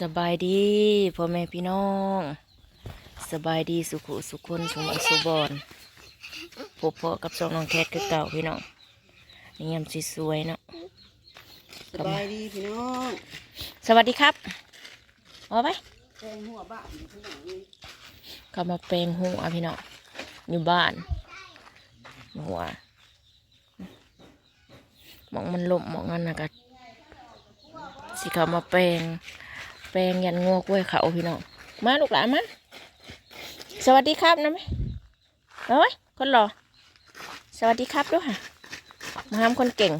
สบายดีพ่อแม่พี่น้อง สบายดีสุขุสุขคนสุขมันสุบอนพบเพาะกับสองน้องแคทคือเก่าพี่น้องนี่ยามสสวยๆเนาะสบายดีพี่น้องสวัสดีครับเอาไปแกงหัวบ้านอยู่ข้างหลังนี่กลับมาแปลงหัวพี่น้องอยู่บ้าน หัวหมองมันลมหมองนั่นนะก็สิเขามาแปลง แปลงยันงัวกล้วยเขาพี่น้อง มาลูกหลานมา สวัสดีครับนะไหมเอ้ยคนหล่อ สวัสดีครับด้วยค่ะมาทำคนเก่ง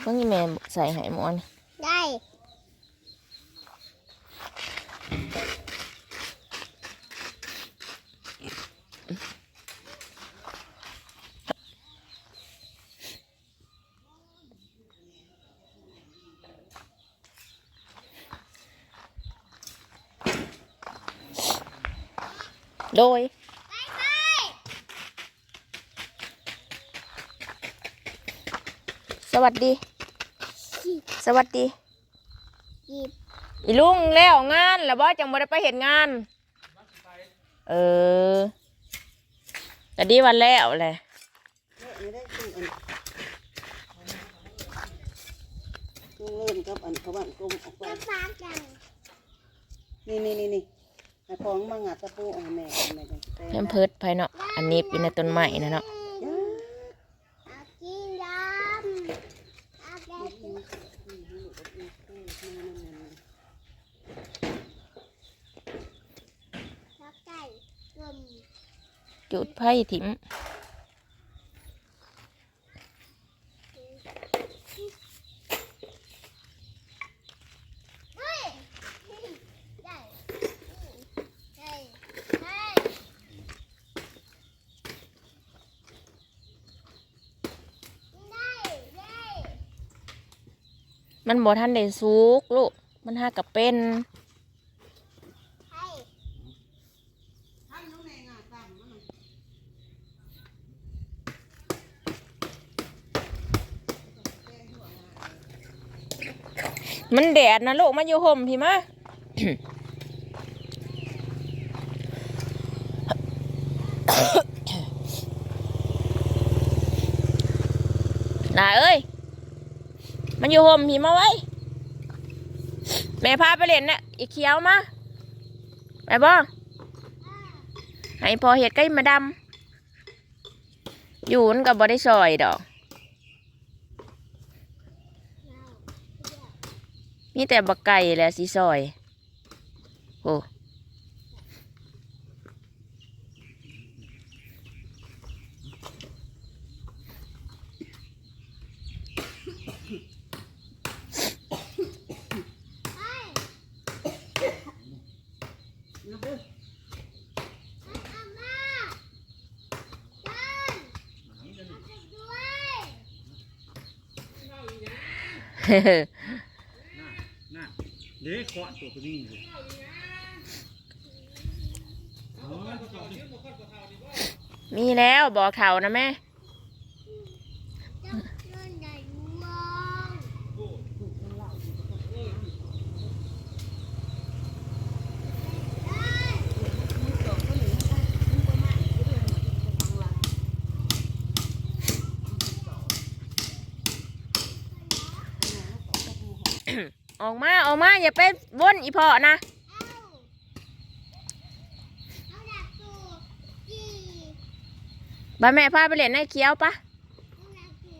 เพิ่งนี่แม่ใส่หายหมอน ได้ โดยสวัสดี สวัสดีหยิบอีลุงแล้วงานแล้วบ่จังบ่ได้ไปเห็นงาน เออแต่ดีวันแล้วแหละไม่ได้ตู้อันตู้เล่นกับอันเขาบ้านกลมออกไปจะฟังจังนี่นี่นี่นี่ ไอ้ของมางัดตะปูเอาให้แม่เอาแม่จังสิแปลงเพิ่มเพิดภายเนาะอันนี้อยู่ในต้นไม้นะเนาะจ้าเอากินดำเอาแกกินข้าวไก่กลมจุดไผ่ถิ่ม เฮ้ยได้เฮ้ยเฮ้ยได้ได้ มันบ่ทันได้สุกลูก มันหากับเป็นมันน่ะมันแดดนะลูกมาอยู่ห่มพี่มาน่าเอ้ย มันอยู่ห่มพี่มาไว้ แม่พาไปเล่นน่ะอีเขียวมาไปบ่ให้พอเห็ดใกล้มาดำอยู่นกับ่ได้ซอยดอก มีแต่บักไก่แหละสีซอย โอ้ นับเด้อ อาม่าจันเอาไปด้วย น่ะเด็กเคาตัวตัวนี้มีแล้วบอกเขานะแม่ จับเงินใหญ่วง ออกมาออกมาอย่าไปว่นอีพอนะเอาเอาดักตูจีบ้านแม่พาไปเล่นในเคี้ยวปะเอาดักตู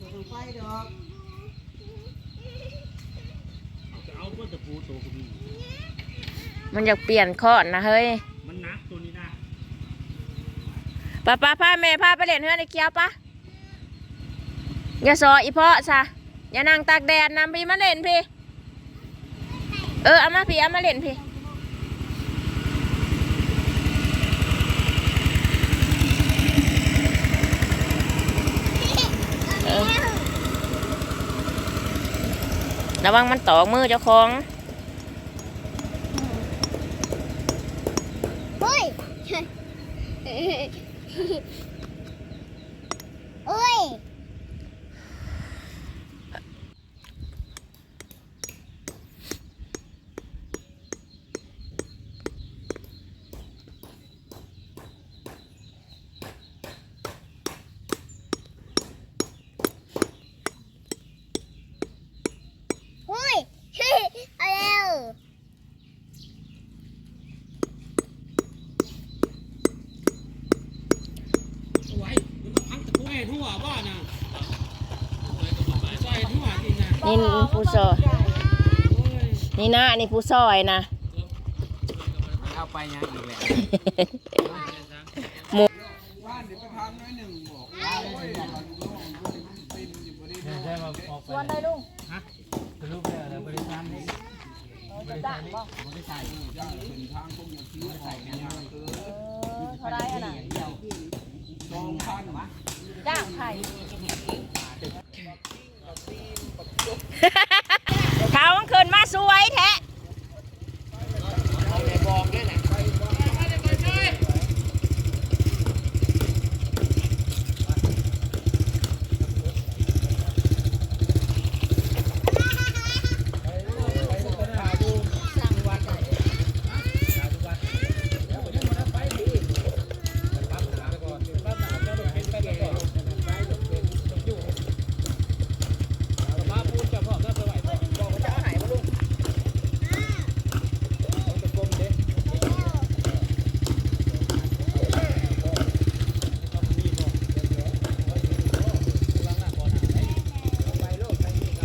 บ่ต้องไฟดอกจะเอาตัวตะปูตัวตัวนี้มันอยากเปลี่ยนข้อนนะเฮ้ย มันหนักตัวนี้นะป้าป้าพาแม่พาไปเล่นเฮือนในเคี้ยวปะอย่าซออีพอซะ อย่านั่งตากแดดนำพี่มาเล่นพี่ เออเอามาพี่เอามาเล่นพี่เออระวังมันตอกมือเจ้าของเฮ้ยเอ้ย ผู้ซอยนี่นะนี่ผู้ซอยนะเอาไปยังอีกแหละหมูได้มาออกไปวันได้ลุงฮะลูกเนี่ยเราบริษัทนี้บริษัทนี้บริษัทนี้จะเป็นทางตรงอย่างที่ใส่กันมาคือเท่าไรอะนะสองพันวะจ้างไข่เขามันขึ้นมาสวยแท้ เอาเลยบอกเลยนะ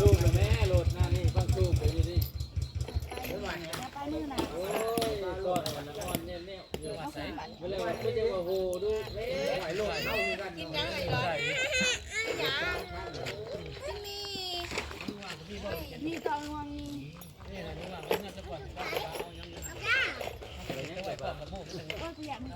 ลูกแม่โหลดนั่นนี่ฟังสู้ไปอยู่ดิโอ้ยก่อนวันอ่อนเนี่ยเนี่ยเยอะใส่เวลาไม่จะว่าโหดูไหวโลดเข้ากันกินยังไงก่อน มีตอนวันนี้ ก็เสียงมัน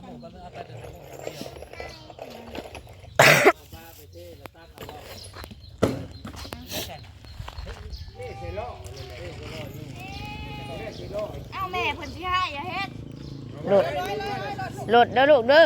เอาแม่เพิ่นที่ห้อย่าเฮ็ดหลุดหลุดเด้อลูกเด้อ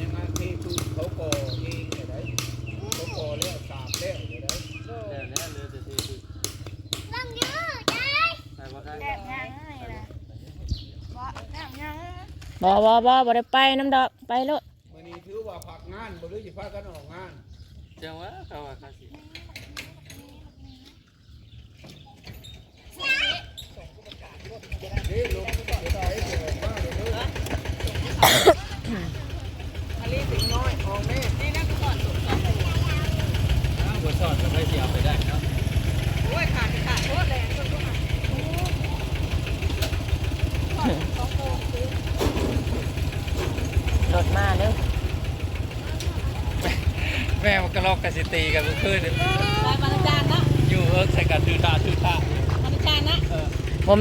ยังไงที่คือเขาก่อเองเนี่ยได้เขาก่อแล้วสามแล้วเนี่ยได้แล้วแล้วเลยแต่ที่คือ น้ำเยอะใจ ใส่ว่าใคร แดดยังไงล่ะบ่น้ำยัง บ่บ่บ่บ่ได้ไปน้ำดอกไปโลดวันนี้ถือว่าพักงานบ่หรือจะพากันออกงานจังวะเขาว่าเขาสินี่ลงต่อยต่อยเดี๋ยวมาเดี๋ยวเด้ออันนี้ถึงน้อยออกแม่นี่นั่งก่อนสุดก่อนหัวสอดจะไม่เสียไปได้เนาะห ลุดมาเด้อแม่มันก็ลอกกันสิตีกันเมื่อคืนนี่ไปบรรจานนะอยู่เอิร์กใส่กันถือตาถือตาบรรจานนะเออผม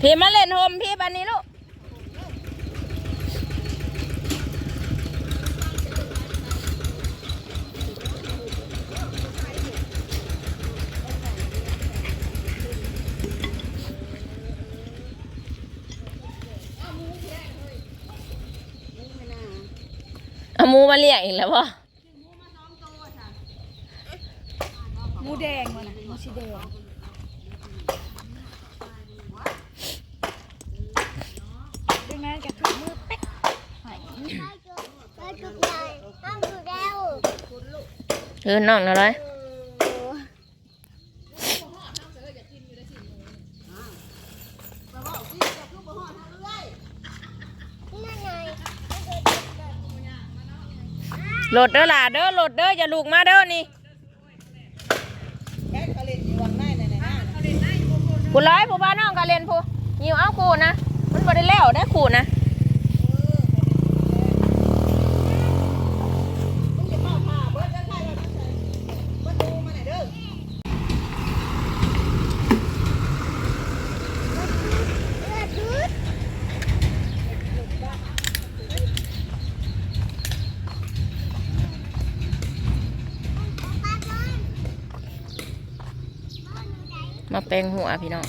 พี่มาเล่นโฮมพี่บันนี้ลูก หมูมาเลี้ยงอีกแล้วป่ะหมูแดงมันน่ะหมูสีแดงดังนั้นก็คือมือเป๊กหายคือน้องนะร้อย โหลดเด้อหล่ะเด้อโหลดเด้ออย่าลูกมาเด้อนี่ผู้ร้อยผู้บ้านน้องกาเลนผู้ยิวเอาขู่นะ มันบ่ได้แล้วได้ขู่นะมา แป้งหัวพี่น้อง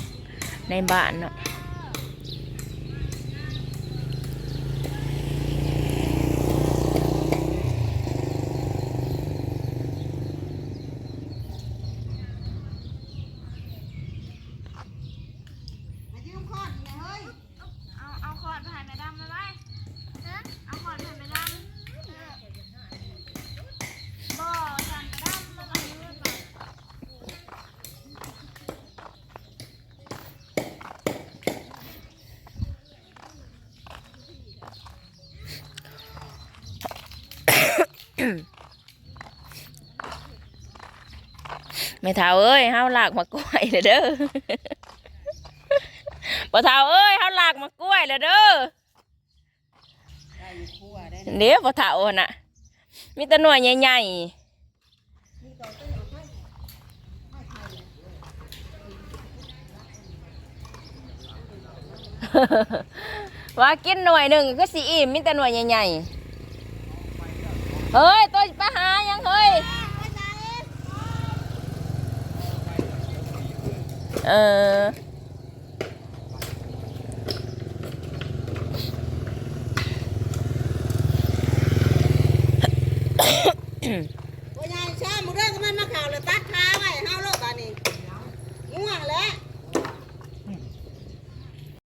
ในบ้านเนาะ ไม่เท่าเอ้ยเฮาหลากมากล้วยเลยเด้อบ่เท่าเอ้ยเฮาหลากมากล้วยเลยเด้อได้อยู่ครัวได้เดี๋ยวบ่เท่าน่ะมีแต่หน่วยใหญ่ๆว่ากินหน่วยหนึ่งก็สิอิ่มมีแต่หน่วยใหญ่ๆเฮ้ยตัวปลาหายังเฮ้ย เออ